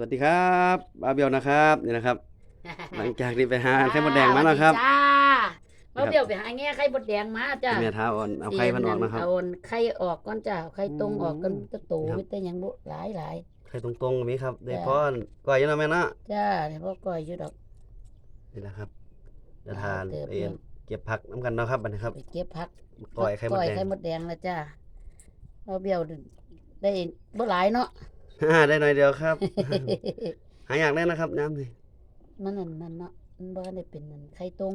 วัสดีครับบาเบียวนะครับนี่นะครับ หลังจากที่ไปหาไข่มดแดงมาแล้วครับจ้าเราเดี๋ยวไปหาแง่ไข่มดแดงมาจ้าแม่ท้าอ่อนเอาไข่พันออกนะครับเอาไข่ออกก่อนจ้าเอาไข่ตรงออกกันจะโตครับมีแต่หยังบ่หลายหลายไข่ตรงๆแบบนี้ครับได้จ้ะพอนก้อยอยังไงแม่เนาะจ้าเนี่ยพ่อก้อยอยู่ดอกนี่นะครับจะทานเติบเอ็นเก็บผักน้ำกันเนาะครับบัดนี้ครับไปเก็บผักก้อยไข่มดก้อยแดงไข่มดแดงแล้วจ้าเราเบี้ยวได้บ่หลายเนาะ ฮ่าได้หน่อยเดียวครับ หาอยากได้นะครับน้ำนี่มันนั่นนั่นเนาะมันบ่ได้เป็นนั่นไข่ตรง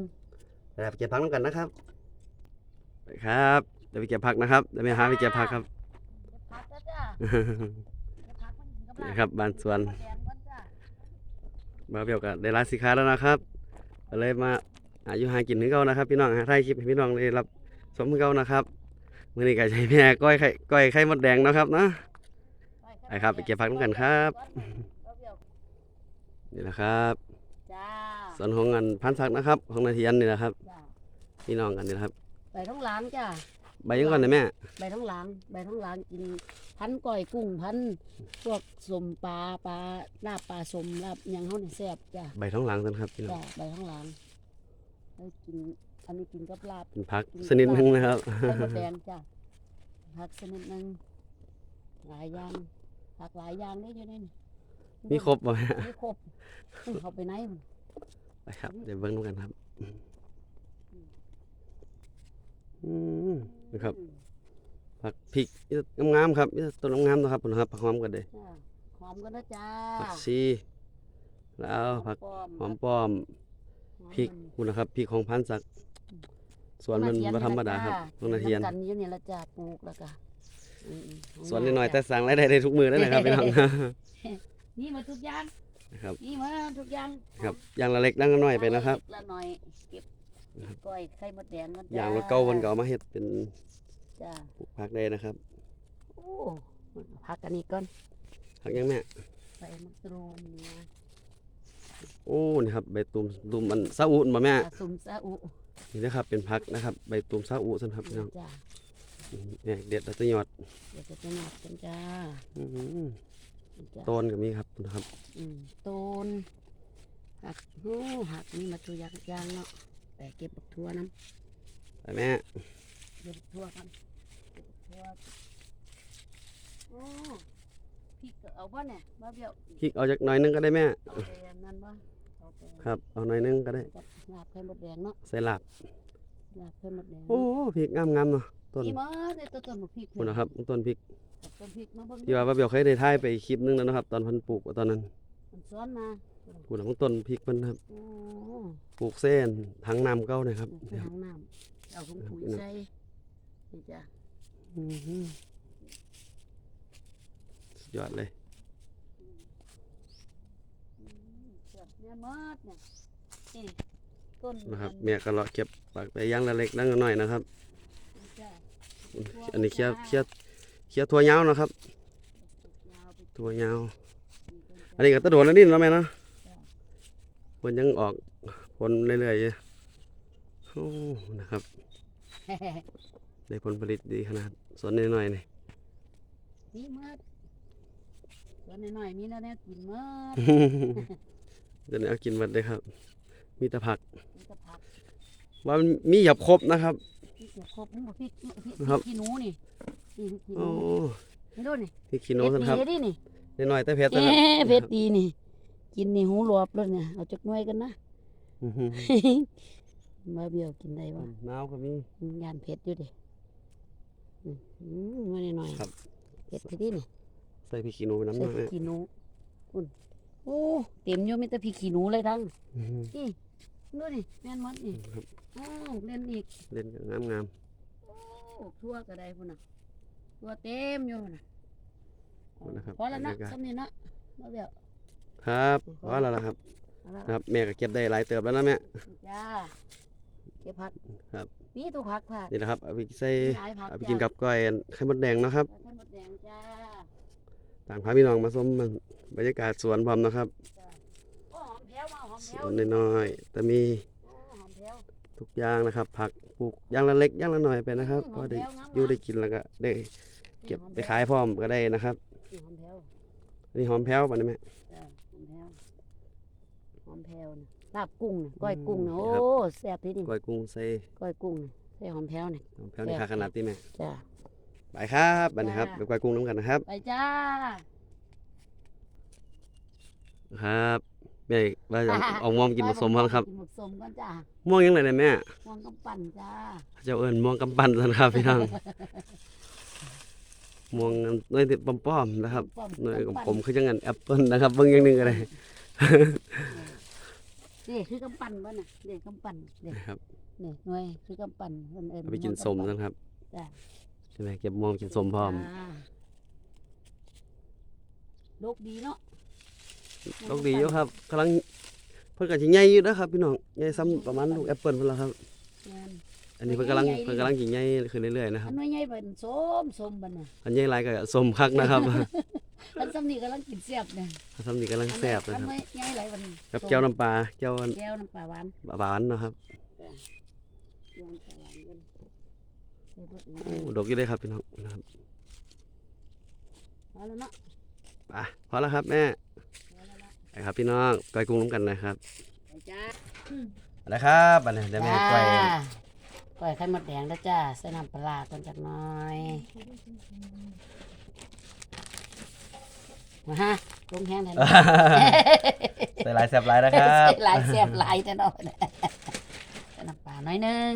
เดี๋ยวไปเก็บผักน้ำกันนะครับไปครับเดี๋ยวไปเก็บผักนะครับเดี๋ยวไปหาไปเก็บผักครับเก็บผักจ้าจ้าเก็บผักมันกินกับลานี่ครับบ้านสวนมดแดงก่อนจ้าบาเบียวก็ได้รับสินค้าแล้วนะครับก็เลยมาอายุหากินนึงเก่านะครับ พี่น้องหาถ่ายคลิปให้พี่น้องได้รับชมคือเก่านะครับมื้อนี้ก็ใช้แม่ก้อยไข่ก้อยไข่มดแดงเนาะครับเนาะ ไปครับ ไปเก็บผักน้ำกันครับนี่แหละครับจ้าส่วนของงานพันศักดิ์นะครับ ของนาเทียนนี่แหละครับจ้าพี่น้องกันนี่แหละครับ ใบท้องหล้างจ้าใบยังก่อนนะแม่ใบท้องหล้างใบท้องหล้างกินพันก้อยกุ้งพันพวกสมปลาปลาลาบปลาสมลาบหยังเฮานี่แซ่บจ้าใบท้องหลังกันครับพี่น้องจ้าใบท้องหล้างแล้วกินอันนี้กินกับลาบเป็นพักชนิดหนึงนะครับไข่มดแดงจ้าผักชนิดหนึงหลายอย่าง ผักหลายอย่างได้อยู่ในนี่มีครบบ่แม่มีครบเข้าไปไหนมันไปครับ เดี๋ยวเบิ้งดูกันครับ อืมนะครับ ผักพริกนี่งามๆครับนี่ต้นงามๆนะครับผมนะครับผักหอมกันเลยจ้าหอมกันนะจ้าผักชีแล้วผักป้อมหอมป้อมหอมพริกมันคุณนะครับพริกของพันศักดิ์สวนมันบ่ธรรมดาครับของนาเทียนำกันอยู่นี่ละจ้าปลูกแล้วก็อืมๆ สวนน้อยๆแต่สั่งรายได้ได้ทุกมือนั่นแหละครับพี่น้อง นี่มาทุกอย่างนะครับ นี่มาทุกอย่างครับอย่างละเล็กอย่างละน้อยไปนะครับละหน่อยเก็บก้อยไข่มดแดงกันอย่างละเก้าวันก็เอามาเฮ็ดเป็นจ้าปลูกผักได้นะครับโอ้พักกันนี่ก่อนผักยังแม่ใส่มะกรูดเนี่ยโอ้นี่ครับใบตูมตูมมันซาอุบ่แม่ผสมซาอุนี่นะครับเป็นผักนะครับใบตูมซาอุซั่นครับพี่น้องจ้า เนี่ยเด็ดแล้วจะยอดเดี๋ยวจะจะหนักกันจ้าอื้อหือจ้า ต้นก็มีครับนะครับอืมต้นหักโอ้หักนี่มาตัวยักษ์ยางเนาะแต่เก็บบักทั่วน้ไปแม่ำเก็บบักทั่วกันเก็บบักทั่วโอ้พริกก็เอาบ่เนี่ยบ่เบี้ยวพริกเอาจากหน่อยนึงก็ได้แม่เอาไปอันนั่นบ่เอาไปครับเอาหน่อยนึงก็ได้กับลาบไข่มดแดงเนาะใส่ลาบลาบไข่มดแดงโอ้พริกงามๆเนาะ ต้นนี่มาได้ต้นต้นบักพริกคุณนะครับต้นพริกต้นพริกมาเบิ่งที่ว่าป้าเบียวเคยได้ถ่ายไปคลิปนึงแล้วนะครับ ตอนเพันปลูกตอนนั้นมันซ้อนมาคุณของต้นพริกเพิ่นครับโอ้ปลูกเส้นถังน้ำเก่าเนะครับไปหางน้ำเอาถุงปุ๋ยใส่นี่จ้ะอื้อหือสุดยอดเลยเสือกเนี่ยมดเนี่ยนี่ต้นนะครับอัแม่ก็เลาะเก็บปากไปย่างละเล็กย่างละน้อยนะครับนี่จ้ะ อันนี้เคี้ยวเคี้ยวเคี้ยวถั่วยาวนะครับยาวไปถั่วยาวนี่ต้นอันนี้ก็ตะโดดแล้วนี่แล้วแม่เนาะมันยังออกผลเรื่อยๆอยู่โอ้นะครับได้ผลผลิตดีขนาดสวนน้อยๆนี่นี่มดต้นน้อยๆมีแล้วเนี่ยกินมดเดี๋ยวนี้เอากินหมดเลยครับมีแต่ผักมีแต่ผัก ว่ามันมีหยับครบนะครับ พริกเดี๋ยวครบนี่บ่พริกพริกพริกครับขี้หนูนี่นี่พริกขี้หโอ้นูนี่ดูนี่ที่ขี้โน้สันครับเผ็ดดีนี่น้อยๆแต่เผ็ดเอ๊นะครับะเผ็ดดีนี่ กินนี่หูหลวบแล้วเนี่ยเอาจักหน่วยกันนะ อื้อหือมาเบี้ยวกินได้บ่หนาวก็มี ยานเผ็ดอยู่ดิอืมอืมมาหน่อยๆครับ เผ็ดที่นี่ใส่พริกขี้หนูไปน้ำหใส่น่อยพริกขี้หนูอุ่นโอ้เต็มอยู่มีแต่พริกขี้หนูเลยทั้งอื้อหือนี่ ดูนี่แม่นหมดนี่ครับอ้าวเล่นอีกเล่นกันงามโอ้ทั่วก็ได้พุ่นน่ะทั่วเต็มอยู่น่ะๆหมดนะครับพอแล้วนะบรรยากาศสำนี้นะมาเบี้ยวครับพอแล้วล่ะครับเอาละครับแม่ก็เก็บได้หลายเติบแล้วนะแม่จ้าเก็บผักครับนี่ตัวผักผักนี่นะครับเอาไปใส่หลายผักเอาไปกินกับก้อยไข่มดแดงเนาะครับจ้าไข่มดแดงจ้าต่างพาพี่น้องมาชมบรรยากาศสวนพร้อมนะครับ จ้าโอ้หอมแพ้ วมาหอมสแพ้ววนน้อยๆแต่มีโอ้หอมแพ้วทุกอย่างนะครับ ผักปลูกอย่างละเล็กอย่างละน้อยไปนะครับอืมพอได้หอมแล้วงามๆอยู่ได้กินแล้วก็ได้เก็บไปขายพร้อมก็ได้นะครับนี่หอมแพ้วอันนี้หอมแพ้วป่ะนี่แม่จ้าอมแพรวนะลาบกุ้งนะก้อยกุ้งนะอืโอ้มครับแซ่บที่นี่ก้อยกุ้งใส่ก้อยกุ้งน่ะใส่หอมแพรวนี่น้ำแพ้วนี่ค่ะขนาดที่แม่จ้าไปครับบัดนี้ครับจ้าไปก้อยกุ้งน้ำกันนะครับ ไปจ้า ครับแม่ว่าจะเอาม่วงกินผสมพร้อมครับกินผสมกันจ้าม่วงยังไงเนี่ยแม่ม่วงกำปั่นจ้าเจ้าเอิญม่วงกำปั้นสันครับพี่น้องม่วงน้อยติดป้อมๆนะครับป้อมน้อยกับกำปั้นผมคือจังงันแอปเปิ้ลนะครับเบิ่งอย่างหนึงก็ได้นี่คือกำปั่นบ่น่ะนี่กำปั่นนี่นะครับนี่หน่วยคือกำปั่นเพิ่นเอิ้นเอาไปกินสมม่วงำนะครับจ้าใช่ไหมเก็บม่วงกินสมพร้อมจ้าลูกดีเนาะ โชคดีอยู่ครับกำลังเพิ่นก็สิใหญ่อยู่นะครับ พี่น้องใหญ่ซ้ำประมาณลูกแอปเปิ้ลพุ่นละครับแม่นอันนี้เพิ่นกำลังใหญ่ๆเพิ่นกำลังสิใหญ่ขึ้นเรื่อยๆนะคอัรับนน้อยใหญ่เป็นส้มส้มบัดน่ะอันใหญ่หลายก็สมคักนะครับอันซ้ำนี่กำลังกินแซ่บเนี่ยซ้ำนี่กำลังแซ่บนะอันครับน้อยใหญ่หลายวันกับแก้วน้ำปลาแก้วแก้วน้ำปลาหวานหวานๆเนาะครับแก้วน้ำปลาหวานกันใส่รสอีกโอ้ดอกอยู่เลยครับพี่น้องนะครับพอแล้วเนาะไปพอแล้วครับแม่ พอแล้วละไปครับพี่น้องก้อยกุ้งน้ำกันนะครับไปจ้าเอาละครับบัดนี้เดี๋ยวแม่ก้อยจ้าก้อยไข่มดแดงแล้วจ้าใส่น้ำปลาร้าก่อนจักหน่อยมาฮะลงแห้งเลยนะใส่หลายแซ่บหลายนะครับใส่หลายเสียบหลายจะเนาะใส่น้ำปลาหน่อยหนึง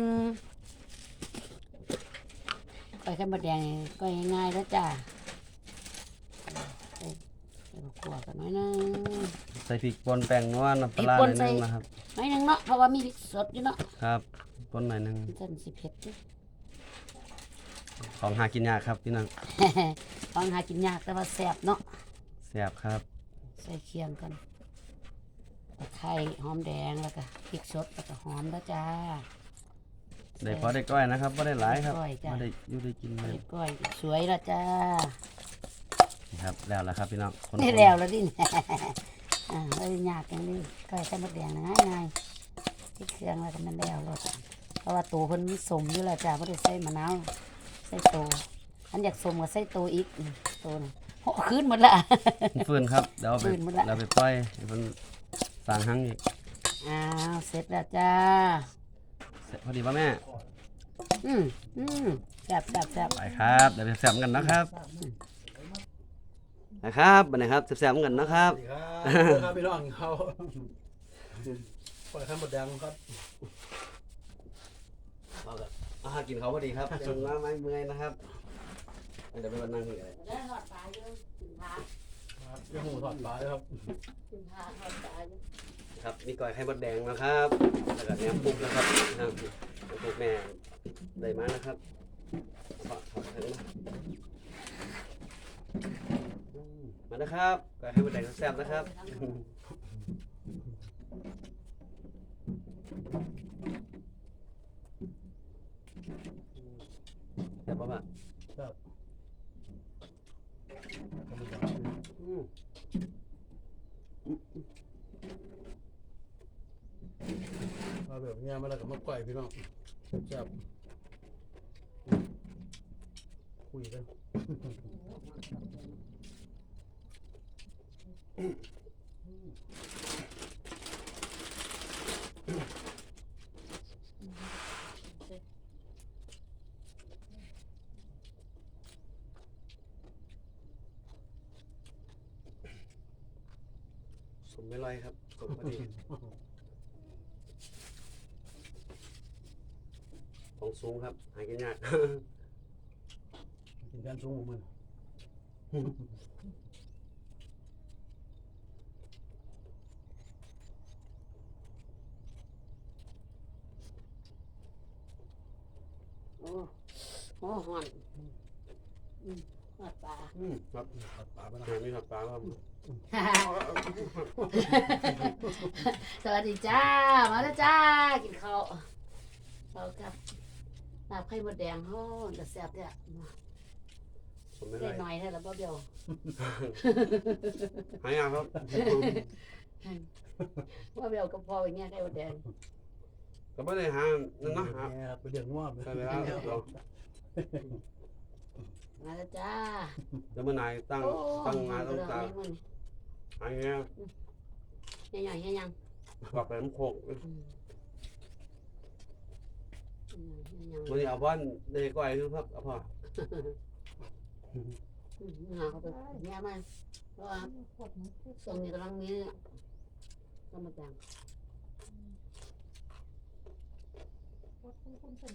ก้อยไข่มดแดงก้อยง่ายๆแล้วจ้าใส่ใส่มะกรูดกันหน่อยหนึง ใส่พริกป่นแป้งนวลน้ำปลาร้าพริกป่หนน่อยหนึงใส่นะครับหน่อยหนึงเนาะเพราะว่ามีพริกสดอยู่เนาะครับป่นหน่อยหนึงมันจะสิเผ็ดอยู่ของหากินยากครับพี่น้องฟังหากินยากแต่ว่าแซ่บเนาะแซ่บครับ ใส่เคียงกันตะไคร้หอมแดงแล้วก็พริกสดแล้วก็หอมแล้วจ้าได้พอได้ก้อยนะครับพอได้หลายครับก้อยจ้ะพอได้อยู่ได้กินเลเรียยบร้อยสวยแล้วจ้านี่ครับแล้วแล้วครับพี่น้องคนนี่แล้วแล้วดิ อ่าไม่ได้ยากอย่างนี้ก้อยไข่มดแดงง่ายง่ายๆพริกเครื่องแล้วก็มันแล้วแล้วจ้ะเพราะว่าตัวเพิ่นมีสมอยู่แล้วจ้าไม่ได้ใส่มะนาวใส่โตวอันอยากสมก็ใส่โตวอีกนี่โตวน่ะโอ้คืนหมดละ ฟืนครับเดี๋ยวเอาไปฟืนหมดละ เราไปปล่อยให้มันสร้างหังอีกอ้าวเสร็จแล้วจ้า เสร็จพอดีป่ะแม่อืมอืมแซ่บแซ่บแซ่บไปครับเดี๋ยวไปแซ่บกันนะครับ นะครับบันนี้ครับแซ่บๆกันนะครับสวัสดีครับครับพี่น้องเขาปล่อยข้ามหมดแดงครับอาหารกินเขาพอดีครับยังมาไม่เมื่อยนะครับเดี๋ยวไปวันนั่งนี่กันเลยได้ทอดปลาอยู่กินผักยังหูถอดปลาเลยครับกินผักทอดปลาอยู่ครับมีก้อยไข่มดแดงนะครับแล้วก็แหนมปุ๊กนะครับนะครับแหนมปุ๊กแม่ได้มานะครับขอขอบคุณนะอื มานะครับก้อยไข่มดแดแซ่บนะครับแซ่บป่ะครับอืมมาแบบเงี้ยมาแล้วก็มาปล่อยพี่น้องจับคุยกัน สมไม่ลอยครับสมพอดีของสูงครับ หากินยากกินกันสูงของมัน โอ้ โอ้หอนอืมทอดปลา อืมครับถอดปลาไปนะหาไม่ถัดปลาครับสวัสดีจ้า มาแล้วจ้า กินข้าวข้าวกับลาบไข่มดแดงโอ้จะแซ่บเนี่ยสมไม่ลได้อยหน่อยเท่าแล้วบ่เดียวหายากครับบ่เดียวก็พออย่างเงี้ยไข่มดแดงก็ไม่ได้หานั่นนะหาเนี่ยครับไปเดือดงวบใช่เวลาเรา มาแล้วจ้าแล้วเมื่อนายตั้งโอ้ตั้งมาต้องเรื่องตานี้มันหายเงี้ยยังยังยังยังกอกไปน้ำโคกอืมอืมยังวันนี้เอาบ้านในก้อยคือครับเอาพ่ออืมหาเขาไปแง่มาเพราะว่าส่งนี่กำลังมีก็มาแต่ง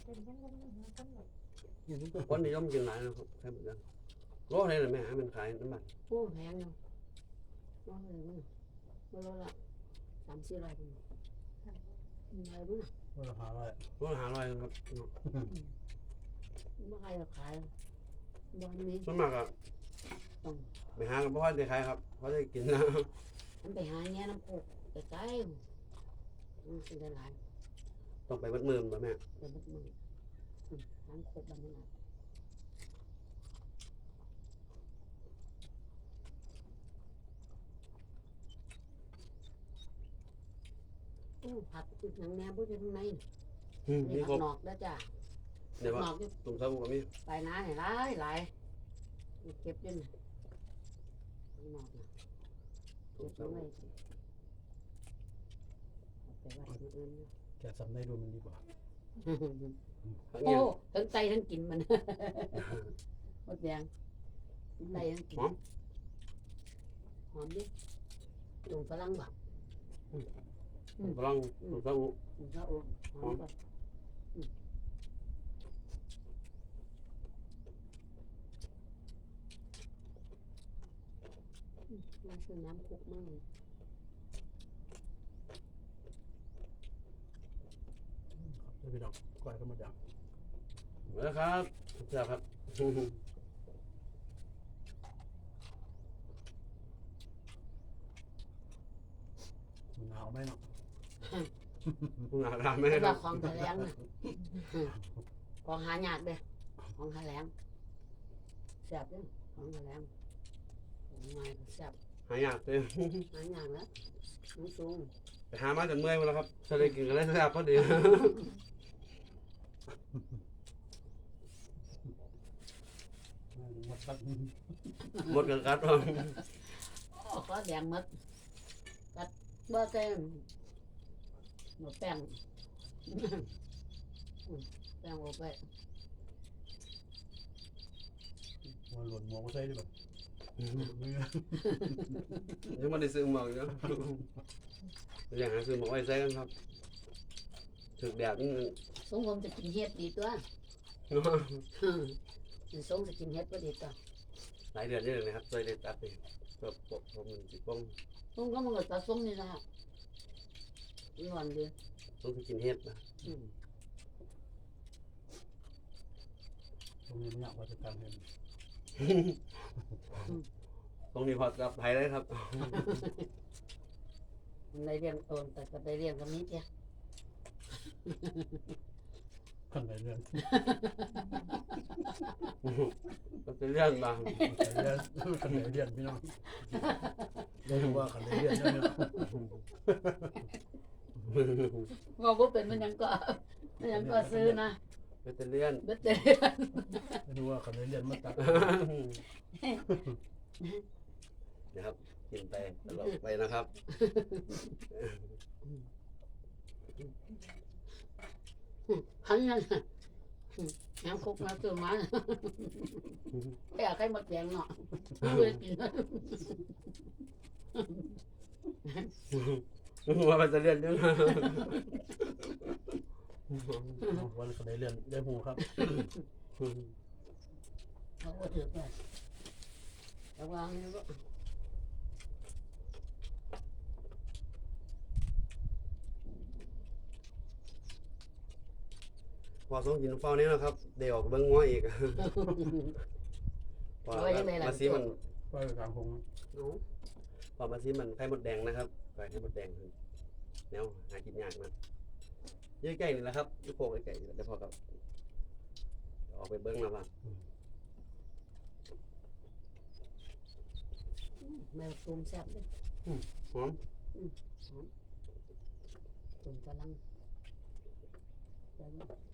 คนนิ ยมกินหลายนะครับใครเหมือนกันโลอะไรเลยแม่ให้มันขายน้ำมันโอ้แพงเนาะน้องเลยมั้งไม่รู้ละสามสี่ร้อยเป็นอะไรบ้างว่าราคาอะไรโลละห้าร้อยครับไม่ใครจะขายบ้านนี้ส่วนมากอะต้องไปหากับพ่อจะขายครับเพราะได้กินนะมันไปหาแง่น้ำโคกไปไกลๆมันสิได้หลายต้องไปมัดมือมาแม่เป็นแบบมือ อืมน้ำโคกแบบนั้นน่ะอู้ผัดอีกหนังแหนมพูดอยู่ตรงไหนอืมนี่นี่ครผับกหนอกแล้วจ้ะเดี๋ยวหนว่าอกอยู่ตุ่มซาบุกับมีไปนะเห็นหลายหลายเก็บอยืนหนอกนะเก็บตรงไหนเอาไปไว้ที่อื่นนะ แกะสับในดูมันดีกว่าทั้ง โอ้เงี้ยทั้งไตทั้งกินมันหมดแดงทั้งไตทั้งกินหอมหอมดิลุงฝรั่งบักกำลังตุ่มซาบุลุงพระองค์หอมบักอืมอืมมันคือน้ำคุกมากครั บพี่น้องก้อยก็มาดังมาแล้วครับเจ้าครับมันหนาวไหมเนาะคุณอาทำไหมไม่ครัว่าบของแถลงน่ะของหายากเด้ของแถลงแซ่บเด้ของแถลงของง่ายก็แซ่บหายากเลยหายากแล้วมันสูง ไปหามาจนเมื่อยหมดแล้วครับทะเลกินกันได้แซ่บพอดี หมดตักหมดกันกัดครับโอ้ก็แดงหมดกัดเบอร์เต็มหมดแป้งอืมแป้งโอไปมันหล่นหมวกมาใส่ดีกว่ายังไม่ได้ซื้อหมอกอยู่อยากหาซื้อหมอกไว้ใส่กันครับ ถึกแดดนี่สงผมจะกินเห็ดดีตัวมันสงจะกินเห็ดก็ดีตัวหลายเดือนนี่เลยนะครับช่วยได้ตัดไปเพื่อปกผมจิตป้องสงก็มันก็ตาสงนี่นะฮะร้อนดีต้องไปกินเห็ดนะอืมตรงนี้มันอยากว่าจะการเห็นตรงนี้พอกับไทยได้ครับมันได้เรียนโตนแต่ก็ได้เรียนกับนี้เจ้า ขันไหนเรื่องก็จะเลื่อนมาขันไหนเรื่องขันไหนเรื่องพี่น้องได้รู้ว่าขันไหนเรื่องใช่ไหมครับบอกว่าเป็นมันยังก็มันยังก็ซื้อนะก็จะเลื่อนเบ็ดเตอร์ได้รู้ว่าขันไหนเรื่องมาตัดนะครับกินไปตลอดไปนะครับ hắn nhân em khúc nó từ má cái ở cái mật đèn nọ người thì nó ว่ามันจะเลื่อนด้วยนะวันขันไหนเรื่องได้หูครับ không có được rồi Cảm ơn em đó. พ อส่งกินเฝ้านี้นะครับเดี๋ยวออกเบิ้งง้ออีกพอเอาไว้ยังไงล่ะ มาซีมันก้อยกลางคง Đúng. พอมาซีมันไข่มดแดงนะครับไข่มดแดงแนวหากินยากมันอยี่ใกล้นี่แหละครับอยี่โคกใกล้ๆนี่แหละเดี๋ยวพอกับเดี๋ยวออกไปเบิ้งแล้วว่า mèo tôm xẹp đấy หอม tôm cá lăng Đấy. น้ำมั้งอะ nằm đây หนักน้ำแม่นะครับอยากกินอยากกินอืมเลี้ย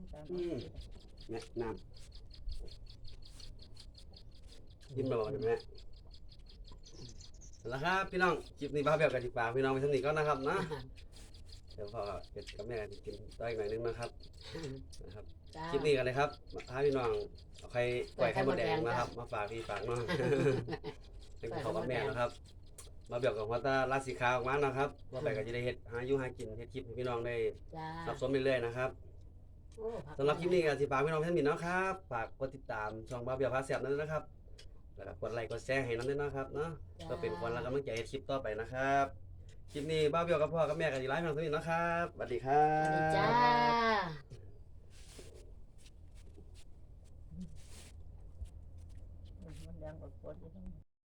งตามอืมแม่น้ำยิ้มไปบอกเลยแม่แล้วครับพี่น้องคลิปนี้บ้าแบบกันดีกว่าพี่น้องไปสนิทก็นะครับนะ เดี๋ยวพ่อเป็ดกับแม่จะกินต้อยหน่อยนึงนะครับนะครับ จ้า คลิปนี้กันเลยครับถ้าพี่น้องเอาใครปล่อยไข่มดแดงนะครับ มาฝากพี่ฝากน้องเป็นของกับแม่นะครับ มาเบียกกับหัวตาลาดสีขาวออกมานะครับ ว่าไปก็จะได้เฮ็ดหาอยู่หากินเฮ็ดคลิปให้พี่น้องได้จ้ารับชมเรื่อยๆนะครับโอ้ผักสำหรับคลิปนี้ก็สิฝากพี่น้องเพื่อนมินเนาะครับฝากกดติดตามช่องบ้าเบียร์พาเสียบนั่นด้วยนะครับ แล้วก็กดไลค์กดแชร์ให้น้องด้วยนะครับเนาะจ้าก็เป็นคนละกำลังใจให้คลิปต่อไปนะครับ คลิปนี้บ้าเบียร์กับพ่อกับแม่กันดีไลฟ์พี่น้องทุกท่านนะครับสวัสดีครัสวัสดีบ จ้า